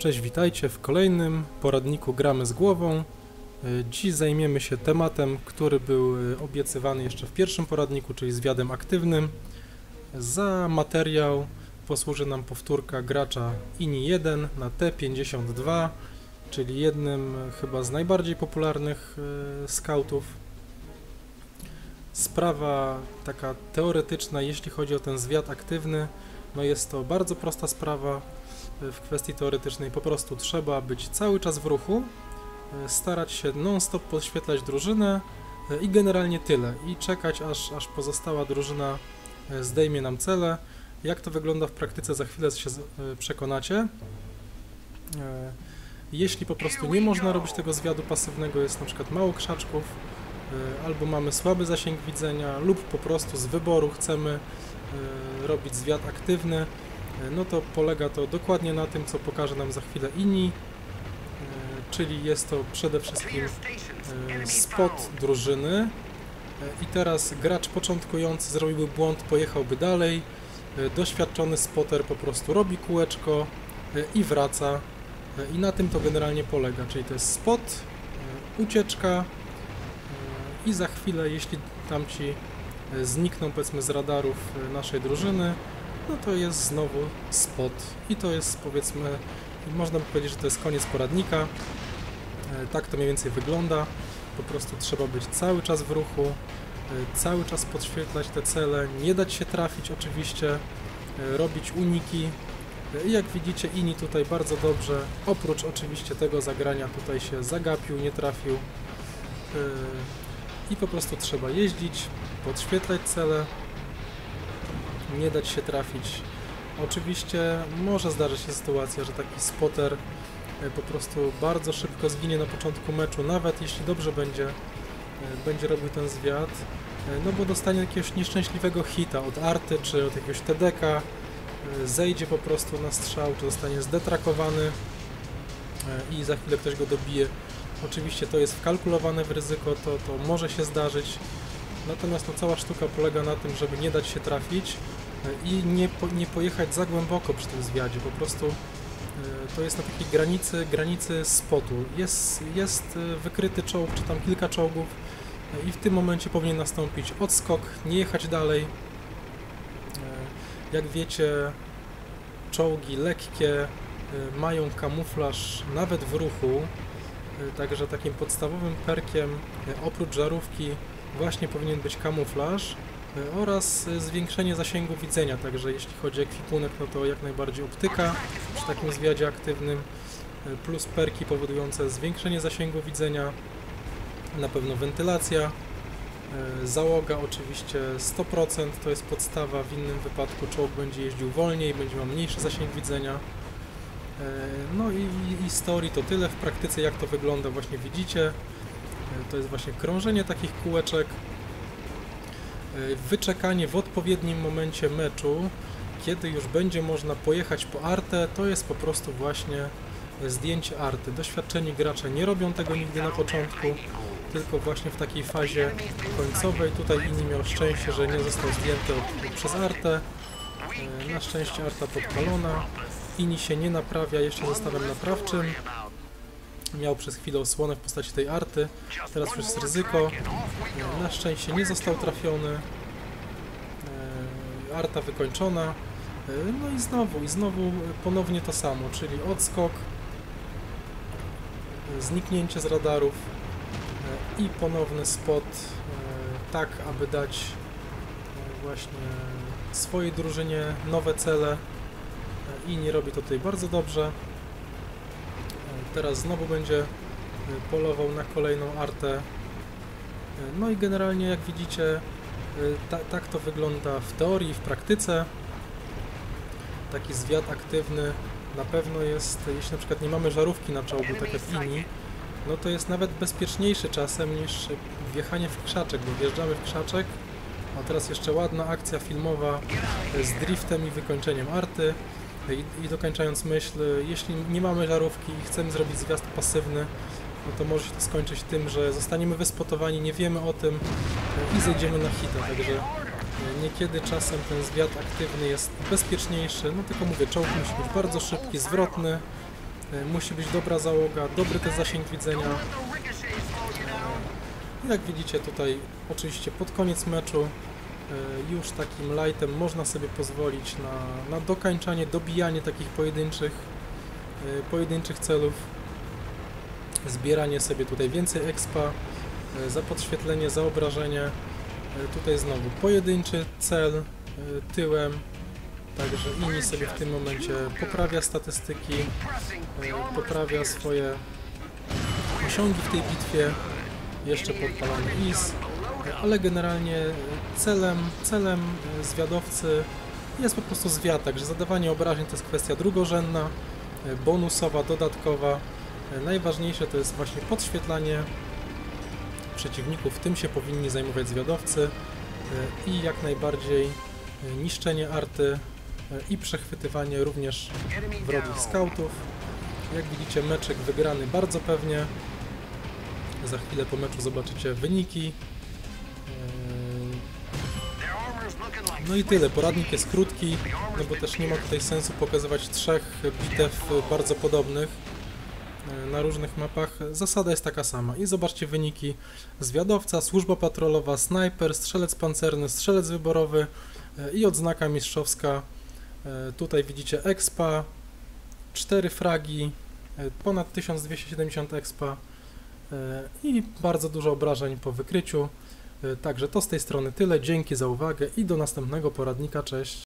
Cześć, witajcie w kolejnym poradniku Gramy z głową. Y, Dziś zajmiemy się tematem, który był y, obiecywany jeszcze w pierwszym poradniku, czyli zwiadem aktywnym. Za materiał posłuży nam powtórka gracza INI 1 na T52, czyli jednym y, chyba z najbardziej popularnych skautów. Sprawa taka teoretyczna, jeśli chodzi o ten zwiad aktywny, no jest to bardzo prosta sprawa w kwestii teoretycznej. Po prostu trzeba być cały czas w ruchu, e, starać się non-stop podświetlać drużynę e, i generalnie tyle. I czekać, aż, aż pozostała drużyna e, zdejmie nam cele. Jak to wygląda w praktyce, za chwilę się przekonacie. Jeśli po prostu nie można robić tego zwiadu pasywnego, jest na przykład mało krzaczków, albo mamy słaby zasięg widzenia, lub po prostu z wyboru chcemy robić zwiad aktywny, no to polega to dokładnie na tym, co pokaże nam za chwilę inni, e, czyli jest to przede wszystkim e, spot drużyny. E, i teraz gracz początkujący zrobiłby błąd, pojechałby dalej, E, doświadczony spotter po prostu robi kółeczko e, i wraca. E, i na tym to generalnie polega, czyli to jest spot, e, ucieczka. E, i za chwilę, jeśli tamci e, znikną powiedzmy z radarów e, naszej drużyny, no to jest znowu spot i to jest powiedzmy, można by powiedzieć, że to jest koniec poradnika. E, Tak to mniej więcej wygląda. Po prostu trzeba być cały czas w ruchu, e, cały czas podświetlać te cele, nie dać się trafić oczywiście, e, robić uniki. I jak widzicie, Ini tutaj bardzo dobrze, oprócz oczywiście tego zagrania, tutaj się zagapił, nie trafił. I po prostu trzeba jeździć, podświetlać cele, nie dać się trafić. Oczywiście może zdarzyć się sytuacja, że taki spotter e, po prostu bardzo szybko zginie na początku meczu, nawet jeśli dobrze będzie, e, będzie robił ten zwiat, e, no bo dostanie jakiegoś nieszczęśliwego hita od arty czy od jakiegoś TDK, zejdzie po prostu na strzał, czy zostanie zdetrakowany i za chwilę ktoś go dobije. Oczywiście to jest wkalkulowane w ryzyko, to, to może się zdarzyć, natomiast no, cała sztuka polega na tym, żeby nie dać się trafić i nie, po, nie pojechać za głęboko przy tym zwiadzie, po prostu e, to jest na takiej granicy, granicy spotu. Jest, jest e, wykryty czołg, czy tam kilka czołgów e, i w tym momencie powinien nastąpić odskok, nie jechać dalej. Jak wiecie, czołgi lekkie mają kamuflaż nawet w ruchu, także takim podstawowym perkiem oprócz żarówki właśnie powinien być kamuflaż oraz zwiększenie zasięgu widzenia, także jeśli chodzi o ekwipunek, no to jak najbardziej optyka przy takim zwiadzie aktywnym, plus perki powodujące zwiększenie zasięgu widzenia, na pewno wentylacja, załoga oczywiście 100%, to jest podstawa, w innym wypadku czołg będzie jeździł wolniej, będzie miał mniejszy zasięg widzenia. No i, i- i story to tyle, w praktyce jak to wygląda właśnie widzicie, to jest właśnie krążenie takich kółeczek, wyczekanie w odpowiednim momencie meczu, kiedy już będzie można pojechać po artę, to jest po prostu właśnie zdjęcie arty. Doświadczeni gracze nie robią tego nigdy na początku, tylko właśnie w takiej fazie końcowej. Tutaj inni miał szczęście, że nie został zdjęty przez artę. E, Na szczęście arta podpalona. Inni się nie naprawia jeszcze zestawem naprawczym. Miał przez chwilę osłonę w postaci tej arty. Teraz już jest ryzyko. E, Na szczęście nie został trafiony. E, Arta wykończona. E, No i znowu, i znowu ponownie to samo, czyli odskok, zniknięcie z radarów i ponowny spot, tak aby dać właśnie swojej drużynie nowe cele i nie robi to tutaj bardzo dobrze. Teraz znowu będzie e, polował na kolejną artę. E, No i generalnie jak widzicie, e, ta, tak to wygląda w teorii, w praktyce. Taki zwiat aktywny na pewno jest, jeśli na przykład nie mamy żarówki na czołgu, tak jak inni, no to jest nawet bezpieczniejszy czasem niż wjechanie w krzaczek, bo wjeżdżamy w krzaczek, a teraz jeszcze ładna akcja filmowa z driftem i wykończeniem arty. I, I dokończając myśl, jeśli nie mamy żarówki i chcemy zrobić zwiast pasywny, no to może się to skończyć tym, że zostaniemy wyspotowani, nie wiemy o tym e, i zejdziemy na hita, także e, niekiedy czasem ten zwiat aktywny jest bezpieczniejszy, no tylko mówię, czołg musi być bardzo szybki, zwrotny, E, Musi być dobra załoga, dobry też zasięg widzenia. Jak widzicie tutaj, oczywiście pod koniec meczu, już takim lightem można sobie pozwolić na, na dokańczanie, dobijanie takich pojedynczych, e, pojedynczych celów, zbieranie sobie tutaj więcej expa, e, za podświetlenie, za obrażenie. E, Tutaj znowu pojedynczy cel e, tyłem, także inni sobie w tym momencie poprawia statystyki, e, poprawia swoje osiągi w tej bitwie, jeszcze podpalamy IS, ale generalnie celem, celem e, zwiadowcy jest po prostu zwiat, także zadawanie obrażeń to jest kwestia drugorzędna, e, bonusowa, dodatkowa. E, Najważniejsze to jest właśnie podświetlanie przeciwników, tym się powinni zajmować zwiadowcy i jak najbardziej niszczenie arty i przechwytywanie również wrogich skautów. Jak widzicie meczek wygrany bardzo pewnie. Za chwilę po meczu zobaczycie wyniki. No i tyle, poradnik jest krótki, no bo też nie ma tutaj sensu pokazywać trzech bitew bardzo podobnych e, na różnych mapach. Zasada jest taka sama. I zobaczcie wyniki. Zwiadowca, służba patrolowa, snajper, strzelec pancerny, strzelec wyborowy e, i odznaka mistrzowska. E, Tutaj widzicie expa, 4 fragi, ponad 1270 expa i bardzo dużo obrażeń po wykryciu. E, Także to z tej strony tyle. Dzięki za uwagę i do następnego poradnika. Cześć.